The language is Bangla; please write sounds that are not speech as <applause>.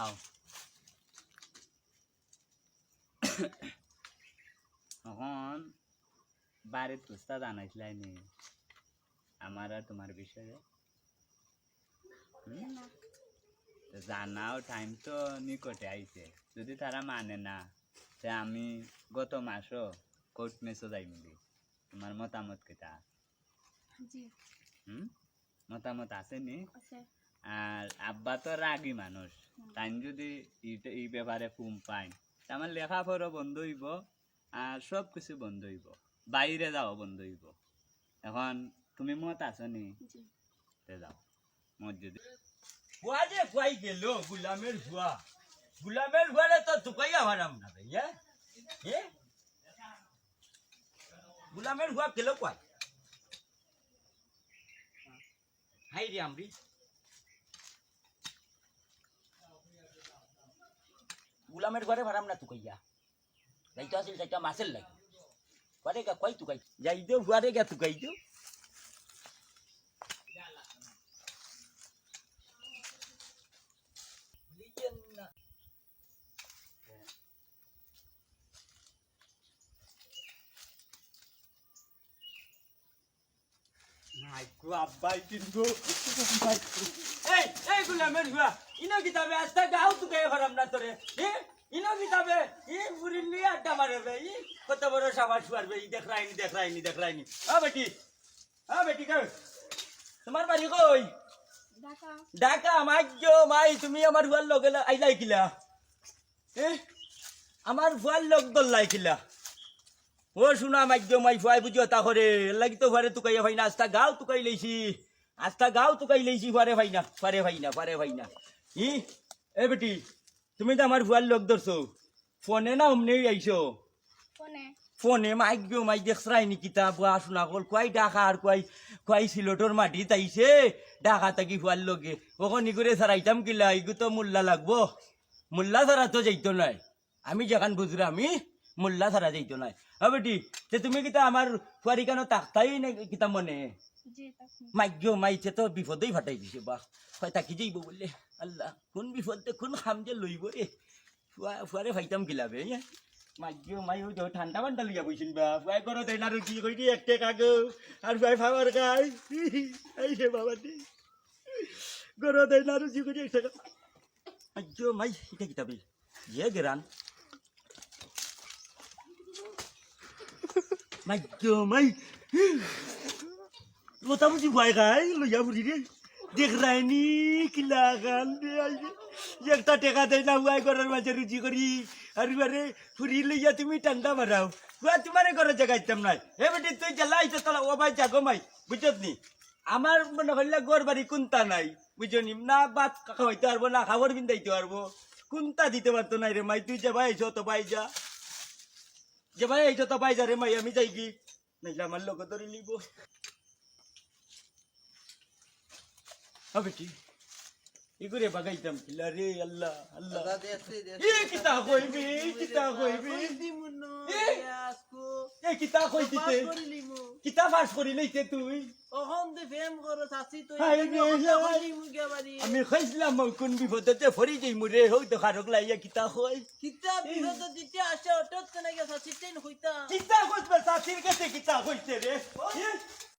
খাও তখন <coughs> বাড়ির তুস্তা জানাইছিলাই নি। বিষয়ে জানাও টাইম তো নিকটে আইছে। যদি তারা মানে না তে আমি গত মাসও কোর্ট মেসও যাই মিলি তোমার মতামত কেটা? মতামত আছে নি? আর আব্বা তো রাগী মানুষ। তাই যদি এই ব্যাপারে ফুম পাই আমার লেখাপড়া বন্ধ হইব আর সব কিছু বন্ধ হইব। বাইরে যাও বন্ধ হইব। এখন তুমি মত আছো নি? তে যাও। মত যদি ফুয়া যে ফুয়াই গেল গুলামের ফুয়া গুলামের ফুয়ারে তো তুকাই হারাম না রে হ্যাঁ? গুলামের ফুয়া গেল কয়? হাই রে আমরি। গুলামের ঘরে ভাড়াম না তুকাইয়া যাইতো আসিল, যাইতো মাসের লাগে ঘরে গা কই তুকাই যাই দিও ঘরে গা তুকাই দিও নাইকো আব্বাই কিন্তু এই এই গুলামের হুয়া ইনো কিতাবে আস্তা গাও তু গে ভরাম না তোরে এ ইনো কিতাবে ই বুড়ি লি আড্ডা মারে বে ই কত বড় সাবাস পারবে ই দেখ রাইনি দেখ রাইনি দেখ রাইনি আ বেটি আ বেটি কই? তোমার বাড়ি কই? ঢাকা। মাইজ মাই তুমি আমার ভুয়ার লগে আইলাই কিলা? এ? আমার ভুয়ার লগ দল লাইকিলা ও শুনা মাইজ মাই ভুয়াই বুঝিও তা করে লাগি তো ঘরে তুকাই ভাই না আস্তা গাও তুকাই লইছি। আস্তা গাও তুকাই লইছি ঘরে ভাই না ঘরে ভাই না ঘরে ভাই না। ই? এ বেটি তুমি তো আমার ভুয়ার লোক ধরছো ফোনে না অমনি আইছো ফোনে। ফোনে মাইক বিও মাইক দেখছরাই নি কিতা বুয়া শোনা কল কয় ডাকা আর কয় কয় সিলটর মাটি তাইছে ডাকা তাকি ফুয়ার লগে। ওখানি করে সারাইতাম কিলা ইগু তো মোল্লা লাগবো। মোল্লা সারা তো যাইতো নয় আমি যেখান বুঝরা আমি মোল্লা ছাড়া যাইতো নাই। হ্যাঁ বেটি তে তুমি কিতা আমার ফুয়ারি কেন তাকতাই না কিতা মনে? গো মাইছে তো বিপদেই ফাটাই দিছে বাহ কয় তাকি যাইব বললে আল্লাহ কোন বিপদ দে কোন খাম যে লইব রে ফুয়া ফুয়ারে ফাইতাম হ্যাঁ মাইও মাই ওই তো ঠান্ডা পান্ডা লইয়া বইছেন বা। ফুয়াই করো তাই না রুচি কই দি একটা কাগো আর ফুয়াই ফাবার খাই এই রে বাবা দি। করো তাই না কই মাই এটা কিতাবে ইয়ে গেরান মাইও মাই লোতা বুঝি ভয় খাই লইয়া বুড়ি রে দেখ রাইনি কিলা গান একটা টেকা দেয় না হুয়াই ঘরের মাঝে রুচি করি আর এবারে ফুরি লইয়া তুমি ঠান্ডা মারাও হুয়া তোমার ঘরে জাগাইতাম নাই এ বেটি তুই জ্বালা আইতে তালা ও ভাই জাগো মাই বুঝত নি আমার মনে হইলে গোর বাড়ি কোনটা নাই বুঝনি না ভাত খাওয়াইতে পারব না খাবার বিন্দাইতে পারব কোনটা দিতে পারতো নাই রে মাই তুই যে ভাই আইছো ভাই যা যে ভাই আইছো তো ভাই যা রে মাই আমি যাই কি নাইলে আমার লোক ধরে নিব। হবে কি? ইগুরে বাগাইতাম কিলা রে আল্লাহ আল্লাহ। এ কিতা কইবি কিতা কইবি এ এ কিতা কই দিতে কিতা ফাঁস করি লইতে তুই? হাই রে, তুই আমি খাইছিলাম কোন বিপদতে ফরি যাই মুরে হই তো খারক লাইয়া কিতা কই কিতা কইবে সাথীর কাছে কিতা কইছে রে?